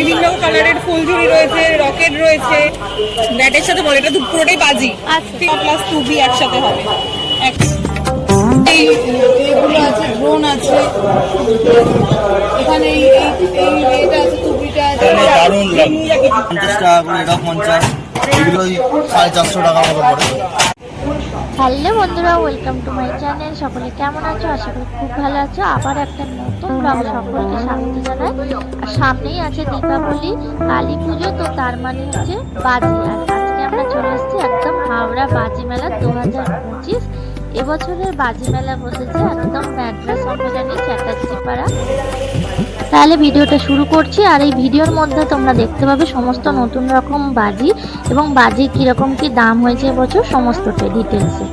বিভিন্ন কালারের ফুলঝুরি রয়েছে রকেট রয়েছে। ব্যাটের সাথে বলে এটা তো পুরোটাই বাজি। আচ্ছা। প্লাস টু বি একসাথে হবে। এগুলো আছে ড্রোন আছে। এখানে এই এটা আছে টুপিটা আছে। দারুণ পঞ্চাশ টাকা করে এটা পঞ্চাশ। এগুলো সাড়ে চারশো টাকা মতো পড়ে। হ্যালো বন্ধুরা, ওয়েলকাম টু মাই চ্যানেল। সকলে কেমন আছো? আশা করি খুব ভালো আছো। আবার একটা নতুন ব্লগ সকলকে স্বাগত জানাই। আর সামনেই আছে দীপাবলি, কালী পুজো, তো তার মানে হচ্ছে বাজি। আর আজকে আমরা চলে এসেছি একদম হাওড়া বাজি মেলা দু হাজার পঁচিশ। এবছরের বাজি মেলা বসেছে একদম ম্যাড্রাস সম্মেলনী চ্যাটার্জি পাড়া। তাহলে ভিডিওটা শুরু করছি আর এই ভিডিওর মধ্যে তোমরা দেখতে পাবে সমস্ত নতুন রকম বাজি এবং বাজি কীরকম কি দাম হয়েছে এবছর সমস্তটাই ডিটেলসে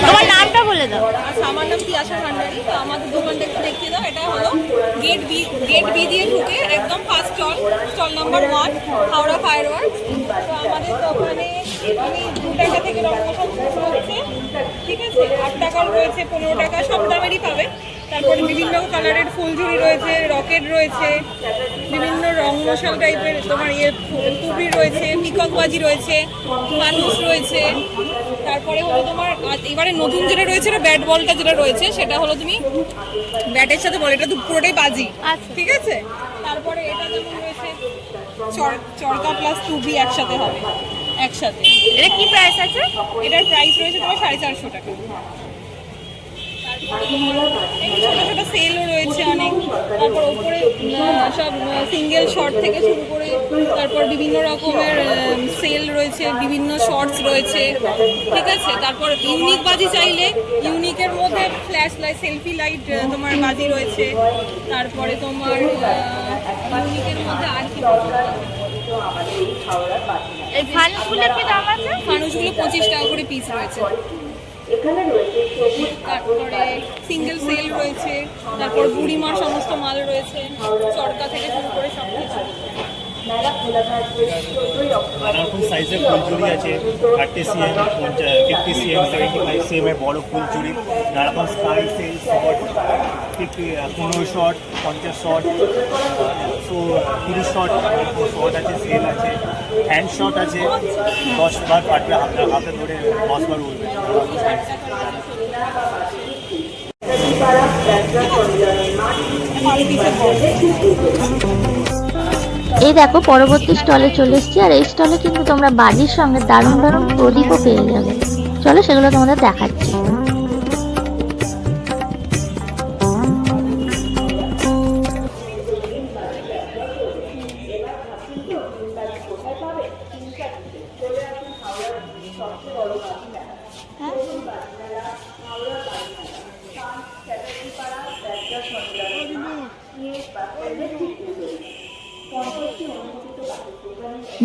তোমার নামটা বলে দাও। আমার নাম ভান্ডারি তো আমাদের দোকানটা একটু দেখিয়ে দাও এটা হলো গেট বি গেট বি দিয়ে ঢুকে একদম first stall stall number one Howrah fire তো আমাদের দোকানে আমি দু টাকা থেকে রকম হচ্ছে ঠিক আছে? আট টাকার রয়েছে পনেরো টাকা সব দামেরই পাবে। তারপরে বিভিন্ন কালারের ফুলঝুরি রয়েছে রকেট রয়েছে বিভিন্ন রং মশাল টাইপের তোমার ইয়ে টুপি রয়েছে পিকক বাজি রয়েছে মানুষ রয়েছে। তারপরে হলো তোমার এবারে নতুন যেটা রয়েছে ব্যাট বলটা যেটা রয়েছে সেটা হলো তুমি ব্যাটের সাথে বল এটা তো পুরোটাই বাজি আচ্ছা। ঠিক আছে? তারপরে এটা যেমন রয়েছে চর- চরকা প্লাস টুবি একসাথে হবে একসাথে। এটা কি প্রাইস আছে? এটার প্রাইস রয়েছে তোমার সাড়ে চারশো টাকা। ছোট ছোট সেলও রয়েছে অনেক। তারপর ওপরে সব সিঙ্গেল শর্ট থেকে শুরু করে তারপর বিভিন্ন রকমের সেল রয়েছে বিভিন্ন শর্টস রয়েছে। ঠিক আছে? তারপর ইউনিক বাজি চাইলে ইউনিকের মধ্যে ফ্ল্যাশ লাইট সেলফি লাইট তোমার বাজি রয়েছে। তারপরে তোমার ইউনিকের মধ্যে আর কি এই ফানুসগুলোর কি দাম আছে? মানুষগুলো পঁচিশ টাকা করে পিস রয়েছে। তারপরে সিঙ্গেল সেল রয়েছে, তারপর বুড়িমার সমস্ত মাল রয়েছে, চরকা থেকে শুরু করে সব কিছু নানা রকম সাইজের ফুলচুরি আছে thirty CM fifty CM seventy five CM এর বড় ফুলচুরি নানা রকম স্কাই সেল শর্ট ফিফটি পনেরো শর্ট পঞ্চাশ শর্ট সো তিরিশ শর্ট শর্ট আছে সেল আছে হ্যান্ড শট আছে, দশ বার পাটবে হাতে হাতে ধরে দশ বার উঠবে বক্স এই দেখো, পরবর্তী স্টলে চলে এসেছি, আর এই স্টলে কিন্তু তোমরা বাজির সঙ্গে দারুণ দারুণ প্রদীপও পেয়ে যাবে। চলো সেগুলো তোমাদের দেখাচ্ছি।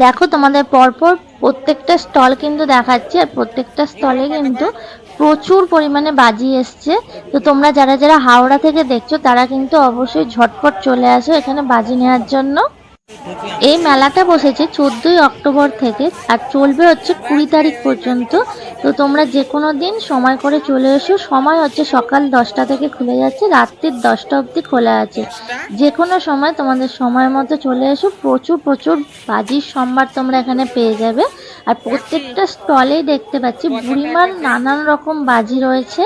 দেখো, তোমাদের পরপর প্রত্যেকটা স্টল কিন্তু দেখাচ্ছে, আর প্রত্যেকটা স্টলে কিন্তু প্রচুর পরিমাণে বাজি এসছে। তো তোমরা যারা যারা হাওড়া থেকে দেখছ, তারা কিন্তু অবশ্যই ঝটপট চলে আসো এখানে বাজি নেওয়ার জন্য। এই মেলাটা বসেছে চোদ্দই অক্টোবর থেকে আর চলবে হচ্ছে কুড়ি তারিখ পর্যন্ত। তো তোমরা যে কোনো দিন সময় করে চলে এসো। সময় হচ্ছে সকাল দশটা থেকে খুলে যাচ্ছে, রাত্রির দশটা অবধি খোলা আছে। যে কোনো সময় তোমাদের সময় মতো চলে এসো। প্রচুর প্রচুর বাজির সম্ভার তোমরা এখানে পেয়ে যাবে। আর প্রত্যেকটা স্টলেই দেখতে পাচ্ছি। বুড়িমার নানান রকম বাজি রয়েছে।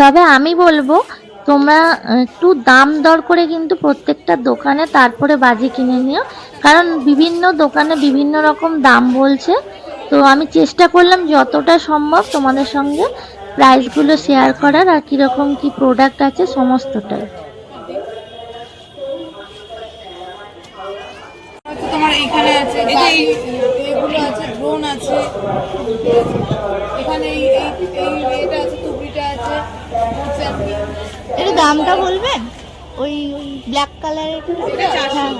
তবে আমি বলব তোমরা একটু দাম দর করে কিন্তু প্রত্যেকটা দোকানে তারপরে বাজি কিনে নিও। কারণ বিভিন্ন দোকানে বিভিন্ন রকম দাম বলছে। তো আমি চেষ্টা করলাম যতটা সম্ভব তোমাদের সঙ্গে প্রাইসগুলো শেয়ার করার আর কীরকম কী প্রোডাক্ট আছে সমস্তটাই। তোমার এইখানে আছে এই যে এই- এগুলো আছে ড্রোন আছে। এখানে এই এই এই এটা আছে এটা দামটা বলবেন? ওই ওই ব্ল্যাক কালারের এটা হ্যাঁ হ্যাঁ।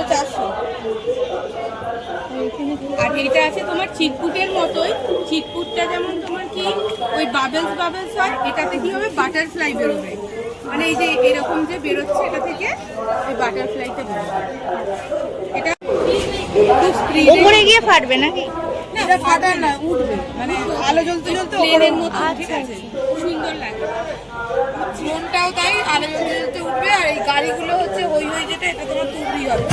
এটা আর এইটা আছে তোমার চিটপুটের মতোই। চিটপুটটা যেমন তোমার কি ওই বাবেলস বাবেলস হয় এটাতে কি হবে? বাটারফ্লাই বেরোবে। মানে এই যে এরকম যে বেরোচ্ছে এটা থেকে ওই বাটারফ্লাইটা বেরোবে। এটা ওপরে গিয়ে ফাটবে নাকি? এটা ফাটার না উঠবে। মানে আলো জ্বলতে জ্বলতে প্লেনের মতো ঠিক আছে? সুন্দর লাগে। মনটাও তাই আলো জ্বলতে জ্বলতে উঠবে আর এই গাড়িগুলো হচ্ছে ওই ওই যেটা এটা তোমার তুবড়ি হবে।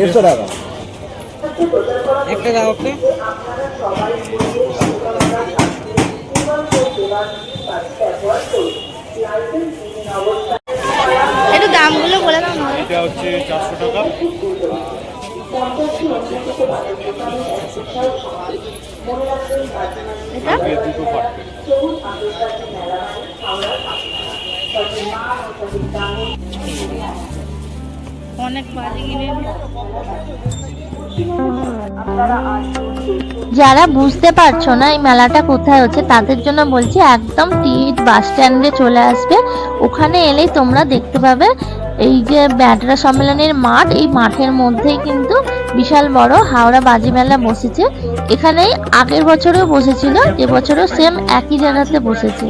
দেড়শো টাকা। একটা দাও আপনি একটু দামগুলো বলে দাও না। এটা হচ্ছে চারশো টাকা। এটা? যারা বুঝতে পারছ না এই মেলাটা কোথায় হচ্ছে, তাদের জন্য বলছি একদম টিট বাস স্ট্যান্ডে চলে আসবে। ওখানে এলেই তোমরা দেখতে পাবে এই যে ব্যাটরা সম্মেলনের মাঠ, এই মাঠের মধ্যেই কিন্তু বিশাল বড় হাওড়া বাজি মেলা বসেছে। এখানেই আগের বছরেও বসেছিল, এবছরও সেম একই জায়গাতে বসেছে।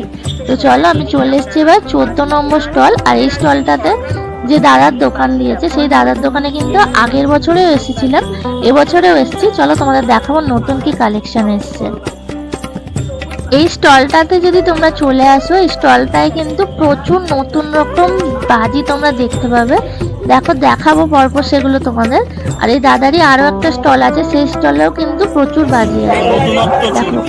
তো চলো আমি চলে এসেছি এবার চোদ্দ নম্বর স্টল, আর এই স্টলটাতে যে দাদার দোকান দিয়েছে, সেই দাদার দোকানে কিন্তু আগের বছরেও এসেছিলাম, এবছরেও এসেছি। চলো তোমাদের দেখাবো নতুন কি কালেকশন এসছে। এই স্টলটাতে যদি তোমরা চলে আসো, এই স্টলটায় কিন্তু প্রচুর নতুন রকম বাজি তোমরা দেখতে পাবে। দেখো, দেখাবো পরপর সেগুলো তোমাদের। আর এই দাদারই আরও একটা স্টল আছে, সেই স্টলেও কিন্তু প্রচুর বাজি আছে। দেখো।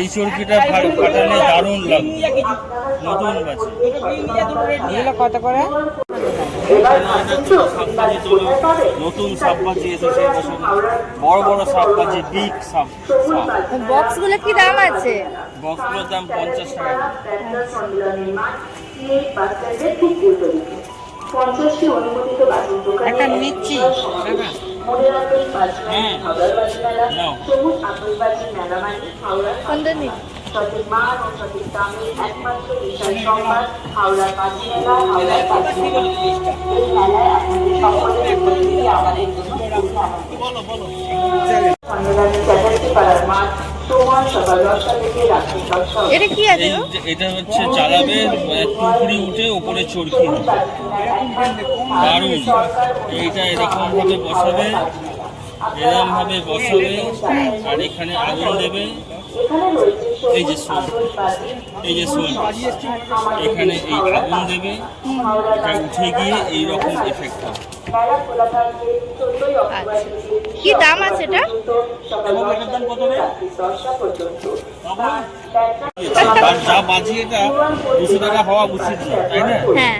এই চরকিটা ফাটালে দারুণ লাগবে। নতুন এগুলো কত করে? নতুন সাপবাজি এসেছে এবছর বড় বড় সাপবাজি বিগ সাপ। সাপ বক্সগুলো কি দাম আছে? বক্সগুলোর দাম পঞ্চাশ টাকা। পঞ্চাশটি অনুমোদিত একটা নিচ্ছি মনে রাখবেন হ্যাঁ। হাওড়ার বাজি সবুজ আতসবাজি মেলা মানে হাওড়া সঠিক মান ও সঠিক দামে একমাত্র বিশাল হাওড়ার হাওড়ার এই মেলায় আপনাদের সকলের উপস্থিতি আমাদের জন্য বলো আনন্দের। এটা কি আছে এটা হচ্ছে চালাবে টুকরি উঠে ওপরে চরকি দারুণ। এইটা এরকম ভাবে বসাবে এরকম ভাবে বসাবে আর এখানে আগুন দেবে। এই যে সোল এই যে সোল এখানে এই আগুন দেবে। এটা উঠে গিয়ে এই রকম এফেক্ট হবে। থেকে কি দাম আছে এটা? সকাল দশটা থেকে রাত্রি দশটা পর্যন্ত। আর যা বাজি এটা দুশো টাকা হওয়া উচিত না তাই না? হ্যাঁ।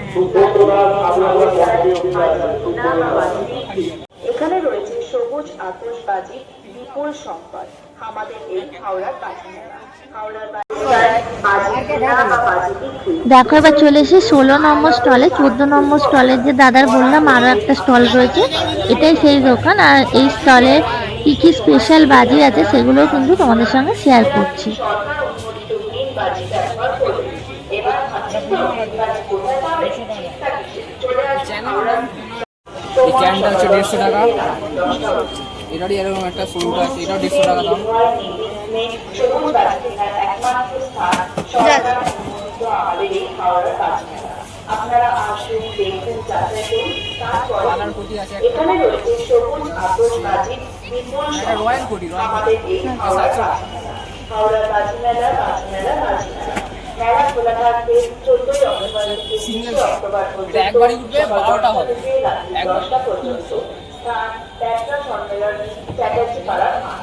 এখানে রয়েছে সবুজ আতশবাজি বিপুল সম্পদ। আমাদের এই হাওড়ার বাজি দেখো, এবার চলে এসে ষোলো নম্বর স্টলে চোদ্দ নম্বর স্টলের যে দাদার বললাম আরও একটা স্টল রয়েছে, এটাই সেই দোকান। আর এই স্টলে কি কি স্পেশাল বাজি আছে সেগুলো কিন্তু তোমাদের সঙ্গে শেয়ার করছি। এরকম একটা আছে, এটাও দেড়শো টাকা দাম। আপনারা আসুন দেখুন যাচাই করুন তারপর এখানে রয়েছে সবুজ বিপুল কোটি রয়্যাল আমাদের এই হাওড়ার বাজি মেলা হাওড়ার বাজি মেলা। খোলা থাকবে চোদ্দই অক্টোবর থেকে তিরিশে। দশটা পর্যন্ত। স্থান ব্যবসা সম্মেলনী চ্যাটার্জি পাড়ার মাঠ।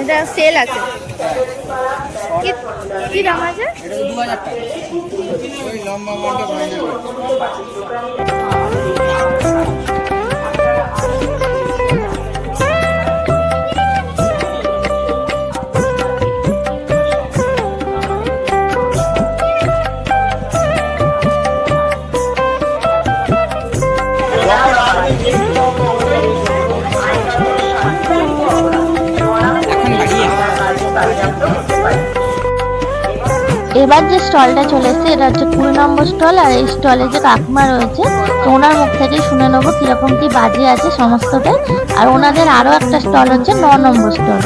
এটা সেল আছে। কি কি দাম আছে? এবার যে স্টলটা চলে এসছে, এটা হচ্ছে কুড়ি নম্বর স্টল, আর এই স্টলে যে কাকমা রয়েছে, তো ওনার মুখ থেকেই শুনে নেব কীরকম কী বাজে আছে সমস্তটাই। আর ওনাদের আরও একটা স্টল হচ্ছে ন নম্বর স্টল।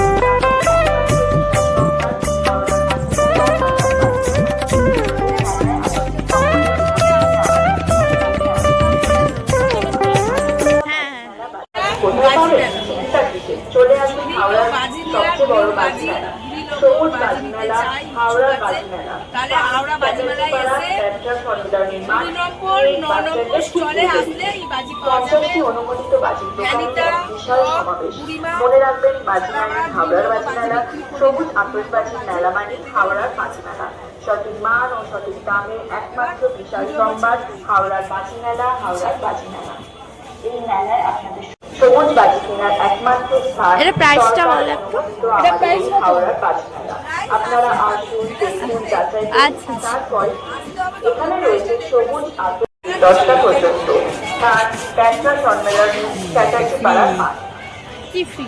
মনে রাখবেন বাজি মানে হাওড়ার বিভিন্ন বাজি বাজি মেলা সবুজ আতশবাজির মেলা মানে হাওড়ার বাজি মেলা সঠিক মান ও সঠিক দামে একমাত্র বিশাল সম্ভার হাওড়ার বাজি মেলা হাওড়ার বাজি মেলা এই মেলায় আপনাদের সবুজ বাজি কেনার একমাত্র স্থান এটা বলো একটু। কত? হাওড়ার বাজি মেলা আপনারা আসুন দেখুন যাচাই করুন। আচ্ছা। তারপর এখানে রয়েছে সবুজ আতর দশটা পর্যন্ত। স্থান ব্যাংকার সম্মেলনী চ্যাটার্জি পাড়ার মাঠ। কি ফ্রি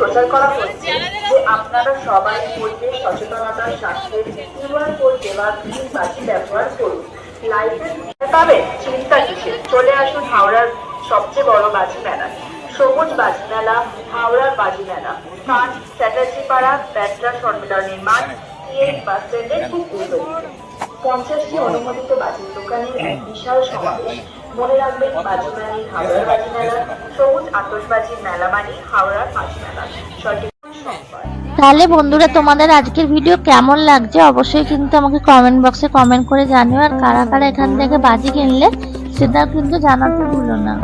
প্রচার করা হচ্ছে যে আপনারা সবাই পরিবেশ সচেতনতার স্বার্থে কিউআর কোড ব্যবহার করুন। লাইসেন্স পাবেন চিন্তা চলে আসুন হাওড়ার সবচেয়ে বড় বাজি মেলা সবুজ বাজি মেলা হাওড়ার বাজি মেলা স্থান চ্যাটার্জি পাড়া ব্যাটরা সম্মেলনের মাঠ সিএস বাস স্ট্যান্ডের খুব পঞ্চাশটি অনুমোদিত বাজির দোকানের বিশাল সমাবেশ। মনে রাখবেন বাজি মানে হাওড়ার বাজি মেলা সবুজ আতশবাজির মেলা মানে হাওড়ার বাজি মেলা সঠিক তাহলে বন্ধুরা তোমাদের আজকের ভিডিও কেমন লাগছে? অবশ্যই কিন্তু আমাকে কমেন্ট বক্সে কমেন্ট করে জানিও। আর কারা কারা এখান থেকে বাজি কিনলে সেটাও কিন্তু জানাতে ভুলো না।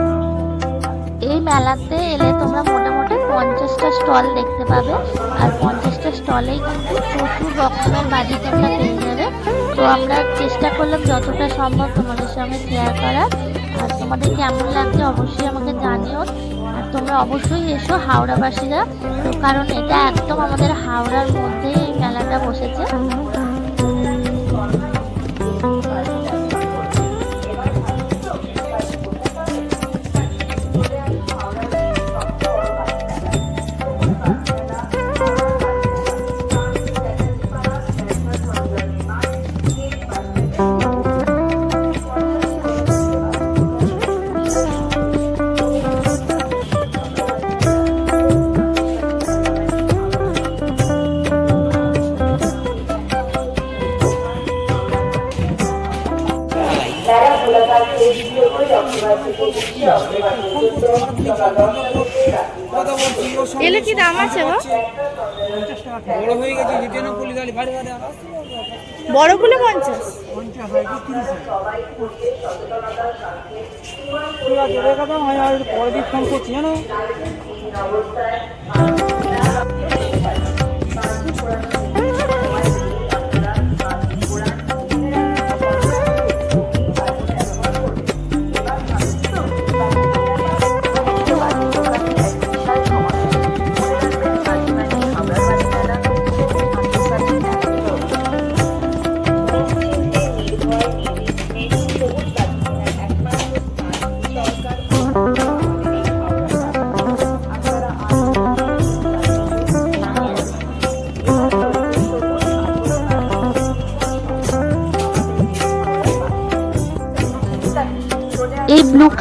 এই মেলাতে এলে তোমরা মোটামুটি পঞ্চাশটা স্টল দেখতে পাবে। আর পঞ্চাশটা স্টলেই কিন্তু প্রচুর রকমের বাজি তোমরা পেয়ে যাবে তো আমরা চেষ্টা করলাম যতটা সম্ভব তোমাদের সঙ্গে শেয়ার করার। আর তোমাদের কেমন লাগছে অবশ্যই আমাকে জানিও। আর তোমরা অবশ্যই এসো হাওড়াবাসীরা। তো কারণ এটা একদম আমাদের হাওড়ার মধ্যে এই মেলাটা বসেছে। এগুলো কি দাম আছে গো? বড় হয়ে গেছে যেতে না বলি তাহলে ভাড়ে ভাড়ে। বড়গুলো পঞ্চাশ? ঠিক আছে রেখে দাও আমি আর পরের দিন ফোন করছি জানো?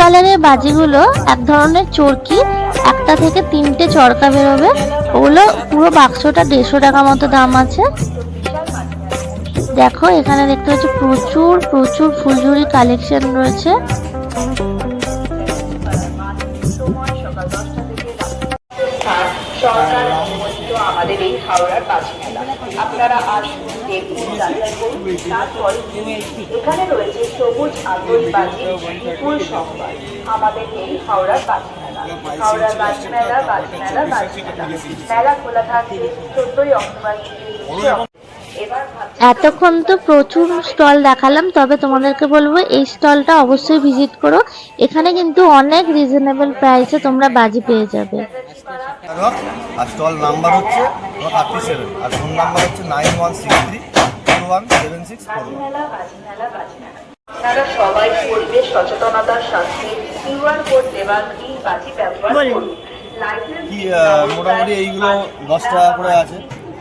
কালারের বাজিগুলো এক ধরনের চরকি, একটা থেকে তিনটে চরকা বেরোবে। ওগুলো পুরো বাক্সটা দেড়শো টাকা মতো দাম আছে। দেখো, এখানে দেখতে পাচ্ছি প্রচুর প্রচুর ফুলঝুরি কালেকশন রয়েছে। আমাদের এই হাওড়ার মেলা আপনারা আসুন, দেখুন এখানে রয়েছে সবুজ বাজি বিপুল সংবাদ আমাদের এই হাওড়ার বাজি মেলা হাওড়ার বাজি মেলা বাজি মেলা বাজি মেলা মেলা খোলা থাকবে চোদ্দই অক্টোবর। এবার এতক্ষণ তো প্রচুর স্টল দেখালাম তবে তোমাদেরকে বলব এই স্টলটা অবশ্যই ভিজিট করো। এখানে কিন্তু অনেক রিজনেবল প্রাইসে তোমরা বাজি পেয়ে যাবে। আর স্টল নাম্বার হচ্ছে সেভেন আর ফোন নাম্বার হচ্ছে nine one six three one seven six four বাজি মেলা বাজি মেলা বাজি মেলা আপনারা সবাই পরিবেশ সচেতনতার সাথে কিউআর কোড দেওয়া গ্রিন বাজি ব্যবহার করুন। কি মোটামুটি এইগুলো দশ টাকা করে আছে।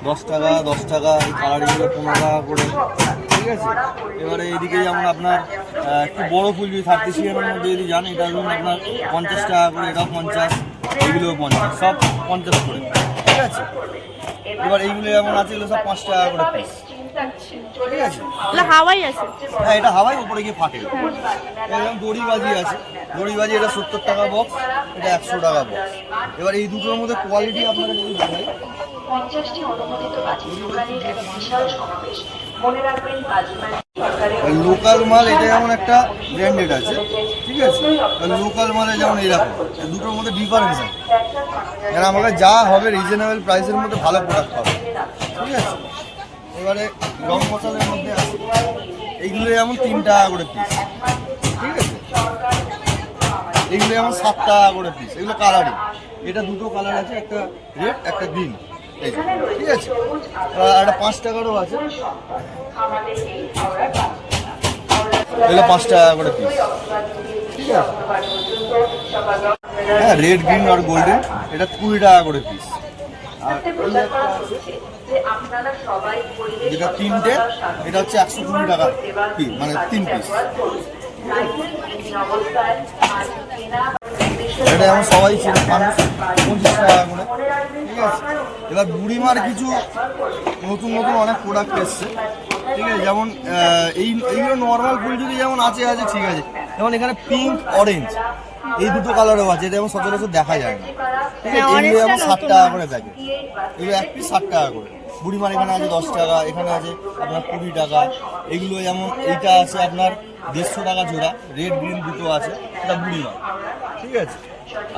দশ টাকা দশ টাকা এই কালারিংগুলো পনেরো টাকা করে। ঠিক আছে? এবারে এইদিকে যেমন আপনার একটু বড় ফুল যদি থার্টি সিএমের মধ্যে যদি যান এটা ধরুন আপনার পঞ্চাশ টাকা করে এটাও পঞ্চাশ এইগুলোও পঞ্চাশ সব পঞ্চাশ করে। ঠিক আছে? এবার এইগুলো যেমন আছে এগুলো সব পাঁচ টাকা করে পিস ঠিক আছে। হাওয়াই আছে। হ্যাঁ এটা হাওয়াই উপরে গিয়ে ফাটে। এরকম দড়িবাজি আছে। দড়িবাজি এটা সত্তর টাকা বক্স এটা একশো টাকা বক্স এবার এই দুটোর মধ্যে কোয়ালিটি যদি দেখাই সরকারের লোকাল মাল এটা যেমন একটা ব্র্যান্ডেড আছে। ঠিক আছে? লোকাল মালে যেমন এরকম। দুটোর মধ্যে ডিফারেন্স আছে। আমাকে যা হবে রিজনেবল প্রাইসের মধ্যে ভালো প্রোডাক্ট হবে ঠিক আছে? এবারে রং মশলার মধ্যে আছে। এইগুলো যেমন তিন টাকা করে পিস ঠিক আছে? এগুলো যেমন সাত টাকা করে পিস এগুলো কালারিং এটা দুটো কালার আছে, একটা রেড একটা গ্রিন ঠিক আছে? একটা পাঁচ টাকারও আছে। এগুলো পাঁচ টাকা করে পিস ঠিক আছে? হ্যাঁ রেড গ্রিন আর গোল্ডেন এটা কুড়ি টাকা করে পিস আর যেটা তিনটে এটা হচ্ছে একশো কুড়ি টাকা মানে তিন পিস এটা যেমন সবাই চেনে মানুষ পঁচিশ টাকা করে। ঠিক আছে। এবার বুড়িমার কিছু নতুন নতুন অনেক প্রোডাক্ট এসছে। ঠিক আছে যেমন এই এইগুলো নর্মাল ফুল যদি যেমন আছে আছে ঠিক আছে। যেমন এখানে পিঙ্ক অরেঞ্জ এই দুটো কালারও আছে এটা যেমন সচরাচর দেখা যায় না। ঠিক আছে হ্যাঁ, এইগুলো যেমন ষাট টাকা করে প্যাকেট এগুলো এক পিস ষাট টাকা করে। বুড়িমার এখানে আছে দশ টাকা, এখানে আছে আপনার কুড়ি টাকা। এগুলো যেমন এইটা আছে আপনার দেড়শো টাকা জোড়া রেড গ্রিন দুটো আছে, এটা বুড়িমার ঠিক আছে?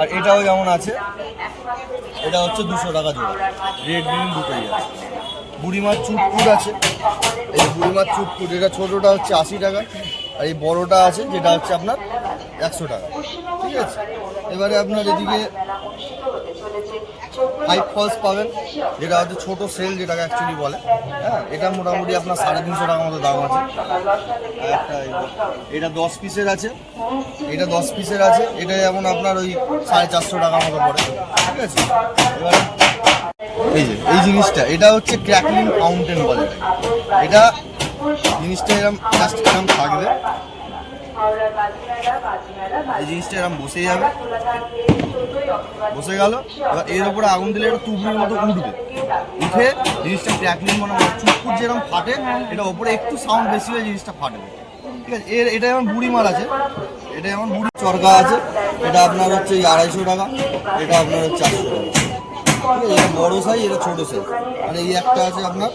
আর এটাও যেমন আছে, এটা হচ্ছে দুশো টাকা জোড়া রেড গ্রিন দুটোই আছে। বুড়িমার চুটপুট আছে, এই বুড়িমার চুটপুট এটা ছোটোটা হচ্ছে আশি টাকা, আর এই বড়োটা আছে, যেটা হচ্ছে আপনার একশো টাকা। ঠিক আছে? এবারে আপনার এদিকে ফাইভ ফলস পাবেন, যেটা হচ্ছে ছোট সেল যেটাকে অ্যাকচুয়ালি বলে। হ্যাঁ এটা মোটামুটি আপনার সাড়ে তিনশো টাকার মতো দাম আছে। এটা দশ পিসের আছে। এটা দশ পিসের আছে। এটা যেমন আপনার ওই সাড়ে চারশো টাকার মতো পড়ে। ঠিক আছে? এবার এই যে, এই জিনিসটা, এটা হচ্ছে ক্র্যাকলিং ফাউন্টেন বলে এটা জিনিসটা এরকম এরকম থাকবে। এই জিনিসটা এরকম বসে যাবে। বসে গেল। এবার এর উপরে আগুন দিলে এটা তুবড়ির মতো উঠবে। উঠে জিনিসটা ক্র্যাকলিং মানে চুপকুট যেরকম ফাটে এটা ওপরে একটু সাউন্ড বেশি হয়ে জিনিসটা ফাটবে। ঠিক আছে? এর এটা যেমন বুড়ি মার আছে এটা যেমন বুড়ি চরকা আছে এটা আপনার হচ্ছে আড়াইশো টাকা এটা আপনার হচ্ছে চারশো টাকা। ঠিক আছে? এটা বড় সাইজ এটা ছোটো সাইজ আর এই একটা আছে আপনার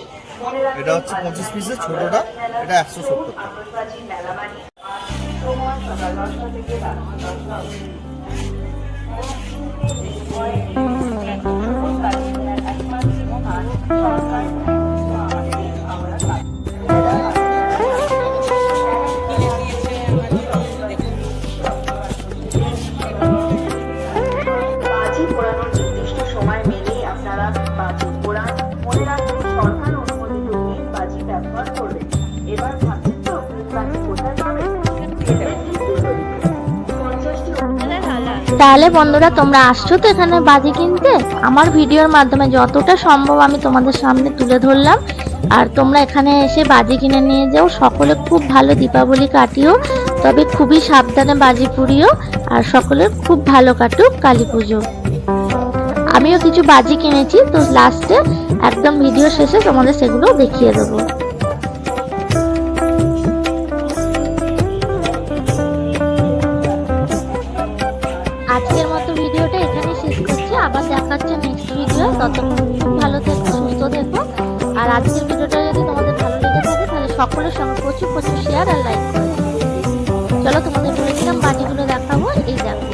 এটা হচ্ছে পঁচিশ পিসের ছোটোটা এটা একশো সত্তর টাকা। বাজি তাহলে বন্ধুরা, তোমরা আসছো তো এখানে বাজি কিনতে? আমার ভিডিওর মাধ্যমে যতটা সম্ভব আমি তোমাদের সামনে তুলে ধরলাম। আর তোমরা এখানে এসে বাজি কিনে নিয়ে যাও। সকলে খুব ভালো দীপাবলি কাটিও, তবে খুবই সাবধানে বাজি পুড়িও, আর সকলের খুব ভালো কাটুক কালী পুজো। আমিও কিছু বাজি কিনেছি, তো লাস্টে একদম ভিডিও শেষে তোমাদের সেগুলো দেখিয়ে দেবো। সকলের সঙ্গে প্রচুর প্রচুর শেয়ার আর লাইক চলো তোমাদের বলেছিলাম বাজিগুলো দেখাবো, এই দেখো।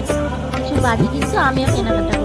কিছু বাজি কিন্তু আমিও কেনাকাটা